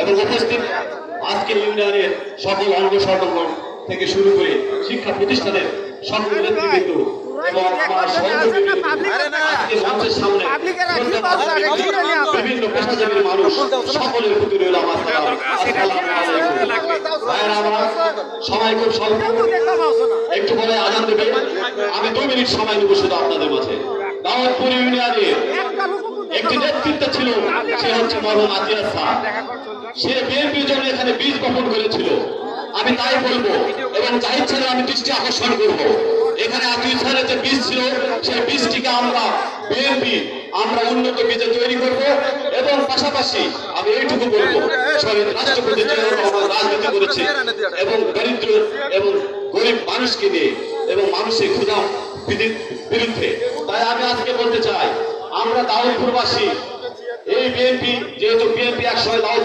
এবং উপস্থিত আজকের ইউনিয়নের সকল অঙ্গ সংগঠন থেকে শুরু করে শিক্ষা প্রতিষ্ঠানের সকল নেতৃবৃন্দ এবং আমার সহযোগী সামনে বিভিন্ন পেশাজীবীর মানুষ সকলের প্রতি রইল আমার সময় খুব স্বল্প একটু পরে আজান দেবে আমি দুই মিনিট সময় নেব শুধু আপনাদের মাঝে। দাওয়াতপুর ইউনিয়নের সে হচ্ছে মরহুম আতিয়ার স্যার সে বিএনপির জন্য এখানে বীজ বপন করেছিল। আমি তাই বলব, এবং জাহিদ স্যারের আমি দৃষ্টি আকর্ষণ করব। এখানে আতির স্যারের যে বীজ ছিল, সেই বীজটিকে আমরা বিএনপি আমরা উন্নত বীজে তৈরি করব, এবং পাশাপাশি আমি এইটুকু বলব শহীদ রাষ্ট্রপতি রাজনীতি করেছে, এবং দরিদ্র এবং গরিব মানুষকে নিয়ে, এবং মানুষের ক্ষুধা বিরুদ্ধে। তাই আমি আজকে বলতে চাই, আমরা দাউদপুরবাসী এই বিএনপি যেহেতু বিএনপি একসময় দাউদ